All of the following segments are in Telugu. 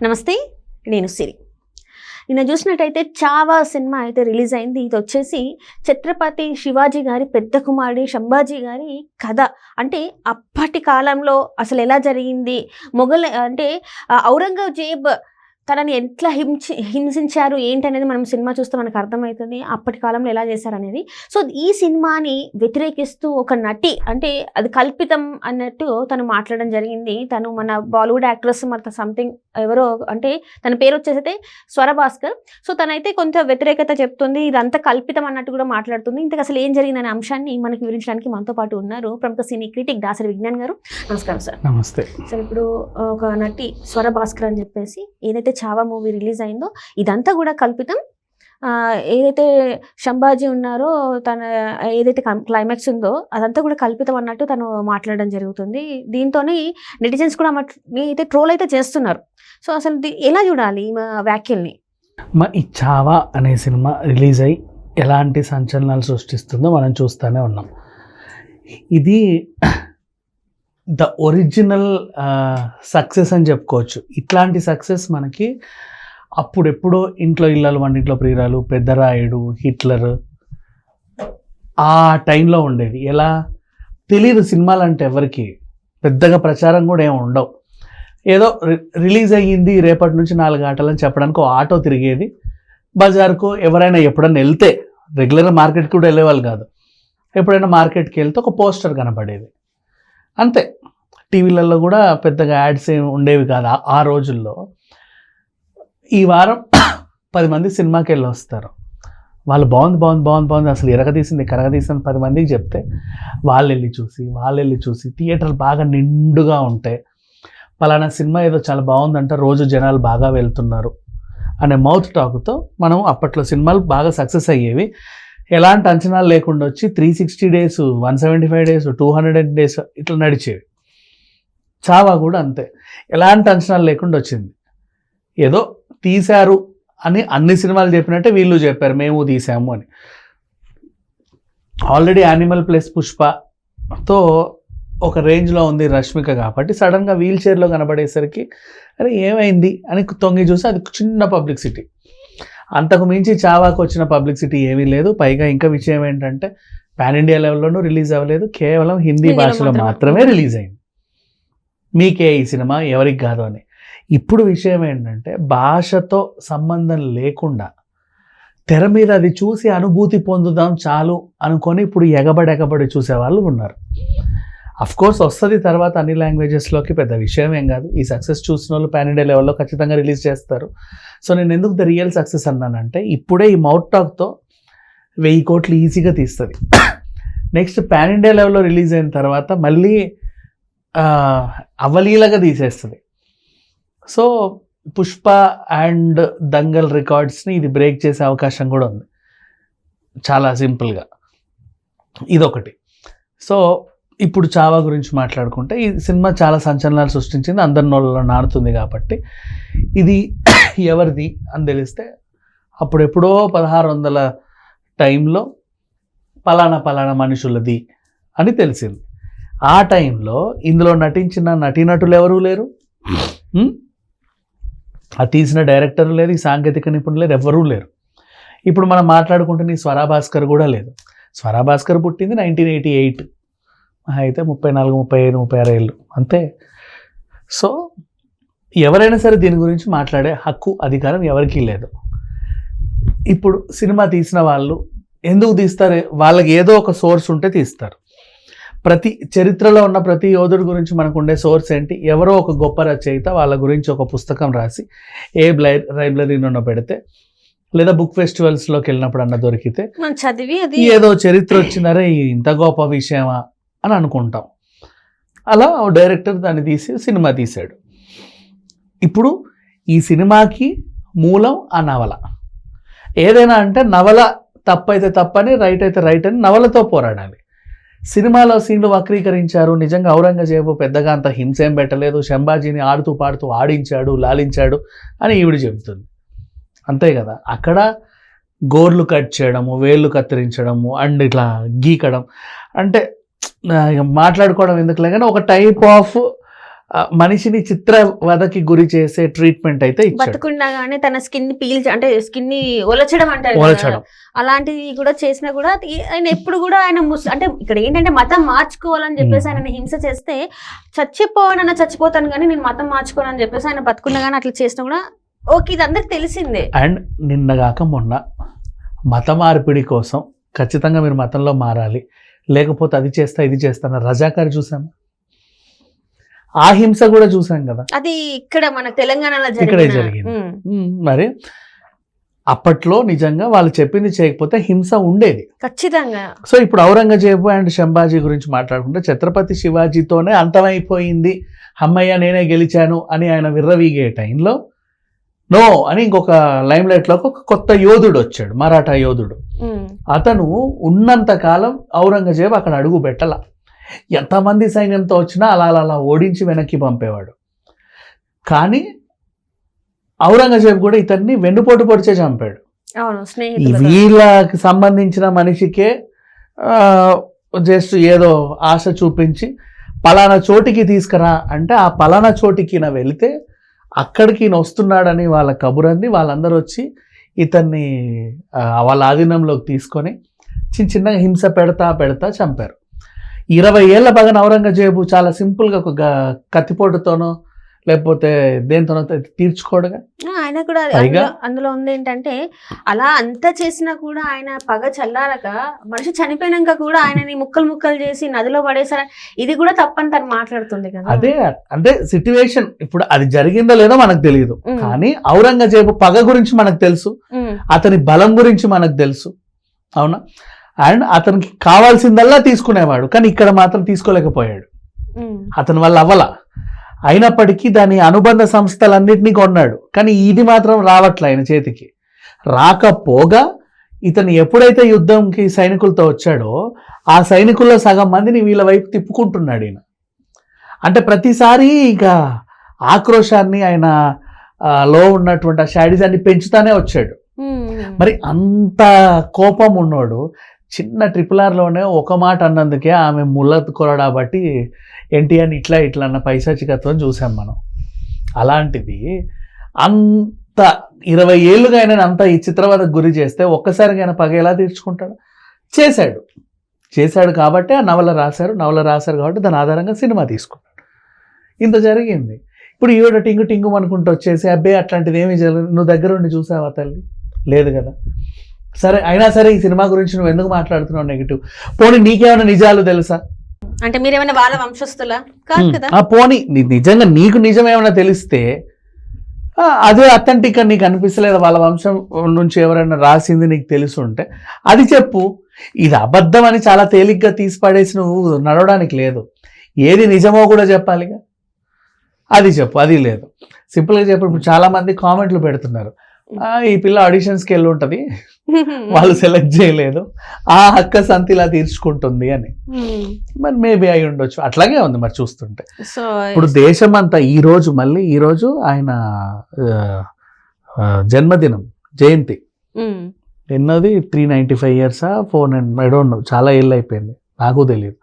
నమస్తే నేను సిరి. నిన్న చూసినట్టయితే చావా సినిమా అయితే రిలీజ్ అయింది. ఇది వచ్చేసి ఛత్రపతి శివాజీ గారి పెద్ద కుమారుడి శంభాజీ గారి కథ. అంటే అప్పటి కాలంలో అసలు ఎలా జరిగింది? మొఘల్ అంటే ఔరంగజేబ్ తనని ఎట్లా హింసి హింసించారు ఏంటనేది మనం సినిమా చూస్తే మనకు అర్థమవుతుంది అప్పటి కాలంలో ఎలా చేశారు అనేది సో ఈ సినిమాని వ్యతిరేకిస్తూ ఒక నటి అంటే అది కల్పితం అన్నట్టు తను మాట్లాడడం జరిగింది. తను మన బాలీవుడ్ యాక్ట్రెస్ మరి సంథింగ్ ఎవరో అంటే తన పేరు వచ్చేసైతే స్వర భాస్కర్ సో తనైతే కొంత వ్యతిరేకత చెప్తుంది. ఇదంతా కల్పితం అన్నట్టు కూడా మాట్లాడుతుంది. ఇంతకు అసలు ఏం జరిగిందనే అంశాన్ని మనకి వివరించడానికి మనతో పాటు ఉన్నారు ప్రముఖ సినీ క్రిటిక్ దాసరి విజ్ఞాన్ గారు. నమస్కారం సార్. నమస్తే. సార్ ఇప్పుడు ఒక నటి స్వర భాస్కర్ అని చెప్పేసి ఏదైతే చావా మూవీ రిలీజ్ అయిందో ఇదంతా కూడా కల్పితం. ఏదైతే శంభాజీ ఉన్నారో తన ఏదైతే క్లైమాక్స్ ఉందో అదంతా కూడా కల్పితం అన్నట్టు తను మాట్లాడడం జరుగుతుంది. దీంతోనే నెటిజన్స్ కూడా అయితే ట్రోల్ అయితే చేస్తున్నారు. సో అసలు ఎలా చూడాలి మా వ్యాఖ్యల్ని? మా ఈ చావా అనే సినిమా రిలీజ్ అయ్యి ఎలాంటి సంచలనాలు సృష్టిస్తుందో మనం చూస్తూనే ఉన్నాం. ఇది ద ఒరిజినల్ సక్సెస్ అని చెప్పుకోవచ్చు. ఇట్లాంటి సక్సెస్ మనకి అప్పుడెప్పుడో ఇంట్లో ఇళ్ళలు వంటింట్లో ప్రియురాలు పెద్దరాయుడు హిట్లర్ ఆ టైంలో ఉండేది. ఎలా? తెలియదు సినిమాలు అంటే ఎవరికి. పెద్దగా ప్రచారం కూడా ఏమి ఉండవు. ఏదో రి- రిలీజ్ అయ్యింది రేపటి నుంచి నాలుగు ఆటలని చెప్పడానికి ఓ ఆటో తిరిగేది. బజార్కు ఎవరైనా ఎప్పుడైనా వెళ్తే రెగ్యులర్గా మార్కెట్కి కూడా వెళ్ళేవాళ్ళు కాదు. ఎప్పుడైనా మార్కెట్కి వెళ్తే ఒక పోస్టర్ కనపడేది. అంతే. టీవీలలో కూడా పెద్దగా యాడ్స్ ఏమి ఉండేవి కాదు ఆ- రోజుల్లో. ఈ వారం పది మంది సినిమాకి వెళ్ళి వస్తారు. వాళ్ళు బాగుంది బాగుంది బాగుంది బాగుంది అసలు ఎరగదీసింది కరగదీసింది పది మందికి చెప్తే వాళ్ళు వెళ్ళి చూసి వాళ్ళు వెళ్ళి చూసి థియేటర్లు బాగా నిండుగా ఉంటాయి. పలానా సినిమా ఏదో చాలా బాగుందంట రోజు జనాలు బాగా వెళ్తున్నారు అనే మౌత్ టాక్తో మనం అప్పట్లో సినిమాలు బాగా సక్సెస్ అయ్యేవి. ఎలాంటి అంచనాలు లేకుండా వచ్చి three sixty days one seventy five days two hundred days ఇట్లా నడిచేవి. చావా కూడా అంతే. ఎలాంటి అంచనాలు లేకుండా వచ్చింది. ఏదో తీశారు అని అన్ని సినిమాలు చెప్పినట్టే వీళ్ళు చెప్పారు మేము తీసాము అని. ఆల్రెడీ యానిమల్ ప్లస్ పుష్పతో ఒక రేంజ్లో ఉంది రష్మిక కాబట్టి సడన్గా వీల్ చైర్లో కనబడేసరికి అరే ఏమైంది? అని తొంగి చూసి అది చిన్న పబ్లిసిటీ. అంతకు మించి చావాకు వచ్చిన పబ్లిసిటీ ఏమీ లేదు. పైగా ఇంకా విషయం ఏంటంటే పాన్ ఇండియా లెవెల్లోనూ రిలీజ్ అవ్వలేదు. కేవలం హిందీ భాషలో మాత్రమే. రిలీజ్ అయింది. మీకే ఈ సినిమా ఎవరికి కాదు అని. ఇప్పుడు విషయం ఏంటంటే భాషతో సంబంధం లేకుండా తెర మీద అది చూసి అనుభూతి పొందుదాం చాలు అనుకొని ఇప్పుడు ఎగబడి ఎగబడి చూసే వాళ్ళు ఉన్నారు. కోర్స్ వస్తుంది తర్వాత అన్ని లాంగ్వేజెస్లోకి పెద్ద విషయం ఏం కాదు. ఈ సక్సెస్ చూసిన వాళ్ళు పాన్ ఇండియా లెవెల్లో ఖచ్చితంగా రిలీజ్ చేస్తారు. సో నేను ఎందుకు ద రియల్ సక్సెస్ అన్నానంటే ఇప్పుడే ఈ మౌట్ టాక్తో వెయ్యి కోట్లు ఈజీగా తీస్తుంది. నెక్స్ట్ పాన్ ఇండియా లెవెల్లో రిలీజ్ అయిన తర్వాత మళ్ళీ అవలీలగా తీసేస్తుంది. సో పుష్ప అండ్ దంగల్ రికార్డ్స్ని ఇది బ్రేక్ చేసే అవకాశం కూడా ఉంది. చాలా సింపుల్గా ఇదొకటి. సో ఇప్పుడు చావా గురించి మాట్లాడుకుంటే ఈ సినిమా చాలా సంచలనాలు సృష్టించింది అందరి నోళ్ళలో నాడుతుంది కాబట్టి ఇది ఎవరిది అని తెలిస్తే అప్పుడెప్పుడో పదహారు వందల టైంలో పలానా పలానా మనుషులది అని తెలిసింది. ఆ టైంలో ఇందులో నటించిన నటీనటులు ఎవరూ లేరు. ఆ తీసిన డైరెక్టర్ లేదు ఈ సాంకేతిక నిపుణులు లేరు ఎవరూ లేరు. ఇప్పుడు మనం మాట్లాడుకుంటున్న ఈ స్వరా భాస్కర్ కూడా లేదు. స్వరా భాస్కర్ పుట్టింది నైన్టీన్ ఎయిటీ ఎయిట్. అయితే ముప్పై నాలుగు ముప్పై ఐదు ముప్పై ఆరు ఏళ్ళు. అంతే. సో ఎవరైనా సరే దీని గురించి మాట్లాడే హక్కు అధికారం ఎవరికీ లేదు. ఇప్పుడు సినిమా తీసిన వాళ్ళు ఎందుకు తీస్తారు? వాళ్ళకి ఏదో ఒక సోర్స్ ఉంటే తీస్తారు. ప్రతి చరిత్రలో ఉన్న ప్రతి యోధుడి గురించి మనకు ఉండే సోర్స్ ఏంటి? ఎవరో ఒక గొప్ప రచయిత వాళ్ళ గురించి ఒక పుస్తకం రాసి ఏ బ్లై లైబ్రరీలో పెడితే లేదా బుక్ ఫెస్టివల్స్లోకి వెళ్ళినప్పుడు అన్న దొరికితే చదివి ఏదో చరిత్ర వచ్చిందరే ఇంత గొప్ప విషయమా? అని అనుకుంటాం. అలా డైరెక్టర్ దాన్ని తీసి సినిమా తీశాడు. ఇప్పుడు ఈ సినిమాకి మూలం ఆ నవల. ఏదైనా అంటే నవల తప్పైతే తప్పని రైట్ అయితే రైట్ అని నవలతో పోరాడాలి. సినిమాలో సీన్లు వక్రీకరించారు. నిజంగా ఔరంగజేబు పెద్దగా అంత హింసేం పెట్టలేదు. శంభాజీని ఆడుతూ పాడుతూ ఆడించాడు లాలించాడు అని ఈవిడ చెబుతుంది. అంతే కదా. అక్కడ గోర్లు కట్ చేయడము వేళ్ళు కత్తిరించడము అండ్ ఇట్లా గీకడం. అంటే మాట్లాడుకోవడం ఎందుకులే కానీ ఒక టైప్ ఆఫ్ మనిషిని చిత్రవధకి గురి చేసే ట్రీట్మెంట్ అయితే ఇచ్చాడు బతుకుండగానే తన స్కిన్ పీల్ అంటే స్కిన్ని ఒలచడం అంటారు. ఓలచడం అలాంటివి కూడా చేసినా కూడా ఆయన ఎప్పుడు కూడా ఆయన అంటే ఇక్కడ ఏంటంటే మతం మార్చుకోవాలని చెప్పేసి. ఆయన హింస చేస్తే చచ్చిపోవాలన్నా చచ్చిపోతాను కానీ నేను మతం మార్చుకోనని చెప్పేసి ఆయన బతుకున్నా అట్లా చేసినా కూడా ఓకే ఇది అందరికి తెలిసిందే అండ్ నిన్నగాక మొన్న మత మార్పిడి కోసం ఖచ్చితంగా మీరు మతంలో మారాలి లేకపోతే అది చేస్తా ఇది చేస్తాను రజాకారి చూసాము? ఆ హింస కూడా చూసాం కదా. అది ఇక్కడ మన తెలంగాణలో ఇక్కడే జరిగింది. మరి అప్పట్లో నిజంగా వాళ్ళు చెప్పింది చేయకపోతే హింస ఉండేది. ఖచ్చితంగా. సో ఇప్పుడు ఔరంగజేబు అండ్ శంభాజీ గురించి మాట్లాడుకుంటే ఛత్రపతి శివాజీతోనే అంతమైపోయింది. అమ్మయ్య నేనే గెలిచాను అని ఆయన విర్రవీగే టైంలో నో అని ఇంకొక లైమ్ లైట్లోకి ఒక కొత్త యోధుడు వచ్చాడు మరాఠా యోధుడు. అతను ఉన్నంత కాలం ఔరంగజేబు అక్కడ అడుగు పెట్టల. ఎంతమంది సైన్యంతో వచ్చినా అలా అలా అలా ఓడించి వెనక్కి పంపేవాడు. కానీ ఔరంగజేబు కూడా ఇతన్ని వెన్నుపోటు పొడిచే చంపాడు. వీళ్ళకి సంబంధించిన మనిషికే జస్ట్ ఏదో ఆశ చూపించి పలానా చోటికి తీసుకురా అంటే ఆ పలానా చోటికి నా వెళితే అక్కడికి ఈయన వస్తున్నాడని వాళ్ళ కబురంది. వాళ్ళందరూ వచ్చి ఇతన్ని వాళ్ళ ఆధీనంలోకి తీసుకొని చిన్న చిన్నగా హింస పెడతా పెడతా చంపారు. ఇరవై ఏళ్ళ పగన ఔరంగజేబు చాలా సింపుల్గా ఒక గ- కత్తిపోటుతోనో లేకపోతే దేంతోనో తీర్చుకోడుగా? ఆయన కూడా అందులో- ఉంది ఏంటంటే అలా అంతా చేసినా కూడా ఆయన పగ చల్లారక మనిషి చనిపోయినాక కూడా ఆయనని ముక్కలు ముక్కలు చేసి నదిలో పడేసార? ఇది కూడా తప్పని తను మాట్లాడుతుంది కదా. అదే అంటే సిట్యువేషన్ ఇప్పుడు అది జరిగిందో లేదో మనకు తెలియదు. కానీ ఔరంగజేబు పగ గురించి మనకు తెలుసు. అతని బలం గురించి మనకు తెలుసు. అవునా? అండ్ అతనికి కావాల్సిందల్లా తీసుకునేవాడు కానీ ఇక్కడ మాత్రం తీసుకోలేకపోయాడు. అతని వల్ల అవ్వల. అయినప్పటికీ దాని అనుబంధ సంస్థలన్నింటినీ కొన్నాడు. కానీ ఇది మాత్రం రావట్లే ఆయన చేతికి. రాకపోగా ఇతను ఎప్పుడైతే యుద్ధంకి సైనికులతో వచ్చాడో ఆ సైనికుల్లో సగం మందిని వీళ్ళ వైపు తిప్పుకుంటున్నాడు ఈయన. అంటే ప్రతిసారి ఇక ఆక్రోశాన్ని ఆయన లో ఉన్నటువంటి ఆ షాడిజాన్ని పెంచుతానే వచ్చాడు. మరి అంత కోపం ఉన్నోడు చిన్న ట్రిపుల్ ఆర్లోనే ఒక మాట అన్నందుకే ఆమె ముళ్ళ కొరడా బట్టి ఎన్టీఆర్ని ఇట్లా ఇట్లా అన్న పైశాచికత్వం చూసాం మనం. అలాంటిది అంత ఇరవై ఏళ్ళుగా ఆయన అంత ఈ చిత్రవదకు గురి చేస్తే ఒక్కసారిగా ఆయన పగ ఎలా తీర్చుకుంటాడు? చేశాడు. చేశాడు కాబట్టి ఆ నవల రాశారు. నవల రాశారు కాబట్టి దాని ఆధారంగా సినిమా తీసుకున్నాడు. ఇంత జరిగింది. ఇప్పుడు ఈవిడ టింగు టింగు అనుకుంటూ వచ్చేసి అబ్బే అట్లాంటిది ఏమీ జరగదు. నువ్వు దగ్గర ఉండి చూసావా తల్లి? లేదు కదా. సరే అయినా సరే ఈ సినిమా గురించి నువ్వు ఎందుకు మాట్లాడుతున్నావు నెగిటివ్ పోనీ నీకేమైనా నిజాలు తెలుసా? అంటే మీరేమైనా వాళ్ళ వంశస్థులా? కాదు పోనీ నిజంగా నీకు నిజం ఏమైనా తెలిస్తే అదే అథెంటిక్ అని నీకు అనిపిస్తలేదు? వాళ్ళ వంశం నుంచి ఎవరైనా రాసింది నీకు తెలిసి ఉంటే. అది చెప్పు. ఇది అబద్ధం అని చాలా తేలిగ్గా తీసి పడేసి నువ్వు నడవడానికి లేదు. ఏది నిజమో కూడా చెప్పాలిగా. అది చెప్పు అది లేదు. సింపుల్గా చెప్పు. ఇప్పుడు చాలా మంది కామెంట్లు పెడుతున్నారు. "ఆ, ఈ పిల్ల ఆడిషన్స్కి వెళ్ళి ఉంటుంది వాళ్ళు సెలెక్ట్ చేయలేదు. ఆ హక్క సంతిలా తీర్చుకుంటుంది అని. ఉమ్, మరి మేబీ అయి ఉండొచ్చు. అట్లాగే ఉంది మరి చూస్తుంటే. ఇప్పుడు దేశం అంతా ఈ రోజు మళ్ళీ ఈ రోజు ఆయన జన్మదినం జయంతి. ఎన్నోది? Three ninety five ఇయర్సా four nine I don't know చాలా ఏళ్ళు అయిపోయింది. నాకు తెలియదు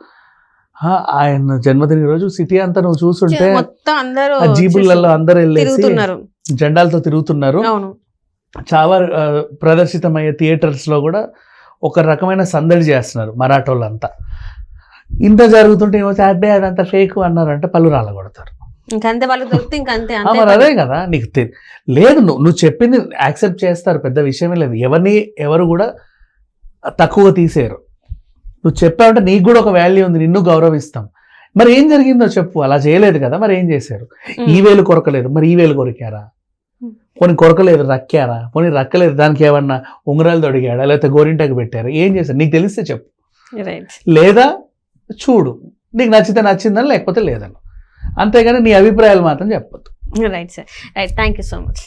ఆయన జన్మదిన రోజు సిటీ అంతా నువ్వు చూస్తుంటే జీబులలో అందరు వెళ్ళేసి జెండాలతో తిరుగుతున్నారు. చాలా ప్రదర్శితమయ్యే థియేటర్స్లో కూడా ఒక రకమైన సందడి చేస్తున్నారు మరాఠోళ్ళంతా. ఇంత జరుగుతుంటే ఏమో అబ్బే అదంతా ఫేక్ అన్నారంటే పళ్ళు రాలగొడతారు. ఇంకంతే వాళ్ళకి దొరికితే ఇంకంతే ఆ, అంతే మరి. అదే కదా నీకు లేదు నువ్వు నువ్వు చెప్పింది యాక్సెప్ట్ చేస్తారు పెద్ద విషయమే లేదు. ఎవరిని ఎవరు కూడా తక్కువ తీసేయరు. నువ్వు చెప్పావంటే నీకు కూడా ఒక వాల్యూ ఉంది నిన్ను గౌరవిస్తాం. మరి ఏం జరిగిందో చెప్పు అలా చేయలేదు కదా మరి ఏం చేశారు? ఈ వేలు కొరకలేదు మరి ఈ వేలు కొరికారా? పోనీ కొరకలేదు రక్కారా? పోనీ రక్కలేదు దానికి ఏమన్నా ఉంగరాలు తొడిగాడా? లేకపోతే గోరింటాకు పెట్టారా? ఏం చేశారు? నీకు తెలిస్తే చెప్పు. రైట్ లేదా చూడు. నీకు నచ్చితే నచ్చిందని లేకపోతే లేదని. అంతేగాని నీ అభిప్రాయాలు మాత్రం చెప్పొద్దు. Right sir right thank you so much